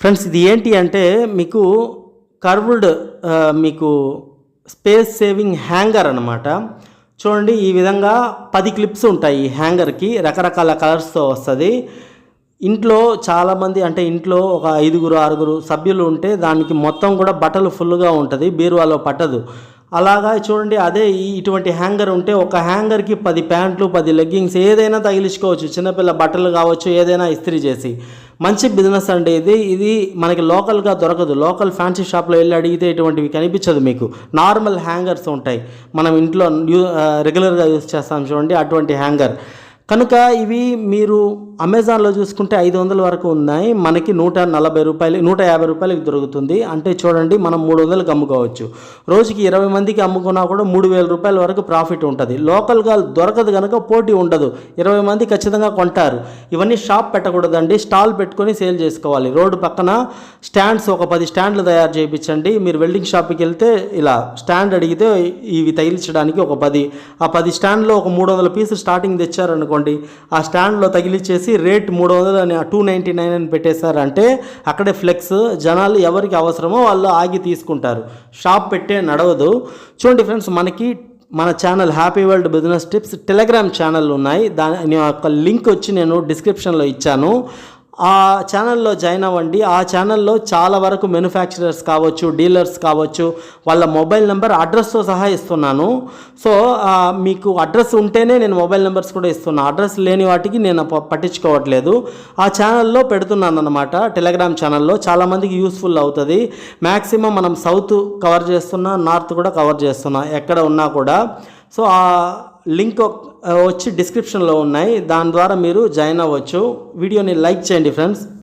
Friends ఇది ఏంటి అంటే మీకు కర్వ్డ్ మీకు స్పేస్ సేవింగ్ హ్యాంగర్ అనమాట చూడండి ఈ విధంగా పది క్లిప్స్ ఉంటాయి ఈ హ్యాంగర్కి రకరకాల కలర్స్తో వస్తుంది. ఇంట్లో చాలామంది అంటే ఇంట్లో ఒక ఐదుగురు ఆరుగురు సభ్యులు ఉంటే దానికి మొత్తం కూడా బట్టలు ఫుల్గా ఉంటుంది. బీరువాలో పట్టదు. అలాగా చూడండి అదే ఈ ఇటువంటి హ్యాంగర్ ఉంటే ఒక హ్యాంగర్కి పది ప్యాంట్లు పది లెగ్గింగ్స్ ఏదైనా తగిలించుకోవచ్చు. చిన్నపిల్ల బట్టలు కావచ్చు ఏదైనా ఇస్త్రీ చేసి. మంచి బిజినెస్ అండి ఇది. ఇది మనకి లోకల్గా దొరకదు. లోకల్ ఫ్యాన్సీ షాప్లో వెళ్ళి అడిగితే ఇటువంటివి కనిపించదు మీకు. నార్మల్ హ్యాంగర్స్ ఉంటాయి. మనం ఇంట్లో యూ రెగ్యులర్గా యూస్ చేస్తాం చూడండి అటువంటి హ్యాంగర్. కనుక ఇవి మీరు అమెజాన్లో చూసుకుంటే ఐదు వందల వరకు ఉన్నాయి. మనకి నూట నలభై రూపాయలు నూట యాభై రూపాయలకి దొరుకుతుంది. అంటే చూడండి మనం మూడు వందలకు అమ్ముకోవచ్చు. రోజుకి ఇరవై మందికి అమ్ముకున్నా కూడా మూడు వేల రూపాయల వరకు ప్రాఫిట్ ఉంటుంది. లోకల్గా దొరకదు కనుక పోటీ ఉండదు. ఇరవై మంది ఖచ్చితంగా కొంటారు. ఇవన్నీ షాప్ పెట్టకూడదండి. స్టాల్ పెట్టుకొని సేల్ చేసుకోవాలి. రోడ్డు పక్కన స్టాండ్స్ ఒక పది స్టాండ్లు తయారు చేయించండి. మీరు వెల్డింగ్ షాప్కి వెళ్తే ఇలా స్టాండ్ అడిగితే ఇవి తగిలించడానికి ఒక పది ఆ పది స్టాండ్లో ఒక మూడు వందల పీసులు స్టార్టింగ్ తెచ్చారనుకోండి ఆ స్టాండ్లో తగిలిచ్చేసి రేట్ మూడు వందలు అని టూ నైంటీ నైన్ అని పెట్టేశారంటే అక్కడే ఫ్లెక్స్ జనాలు ఎవరికి అవసరమో వాళ్ళు ఆగి తీసుకుంటారు. షాప్ పెట్టే నడవదు. చూడండి ఫ్రెండ్స్ మనకి మన channel happy world business tips Telegram channel ఉన్నాయి. దాని యొక్క లింక్ వచ్చి నేను డిస్క్రిప్షన్లో ఇచ్చాను. ఆ ఛానల్లో జాయిన్ అవ్వండి. ఆ ఛానల్లో చాలా వరకు మ్యానుఫ్యాక్చరర్స్ కావచ్చు డీలర్స్ కావచ్చు వాళ్ళ మొబైల్ నెంబర్ అడ్రస్తో సహా ఇస్తున్నాను. సో మీకు అడ్రస్ ఉంటేనే నేను మొబైల్ నెంబర్స్ కూడా ఇస్తున్నాను అడ్రస్ లేని వాటికి నేను ప- పట్టించుకోవట్లేదు. ఆ ఛానల్లో పెడుతున్నాను అనమాట టెలిగ్రామ్ ఛానల్లో చాలామందికి యూస్ఫుల్ అవుతుంది. మ్యాక్సిమం మనం సౌత్ కవర్ చేస్తున్నా నార్త్ కూడా కవర్ చేస్తున్నా ఎక్కడ ఉన్నా కూడా. సో ఆ లింక్ వచ్చి డిస్క్రిప్షన్లో ఉన్నాయి. దాని ద్వారా మీరు జాయిన్ అవ్వచ్చు. వీడియోని లైక్ చేయండి ఫ్రెండ్స్.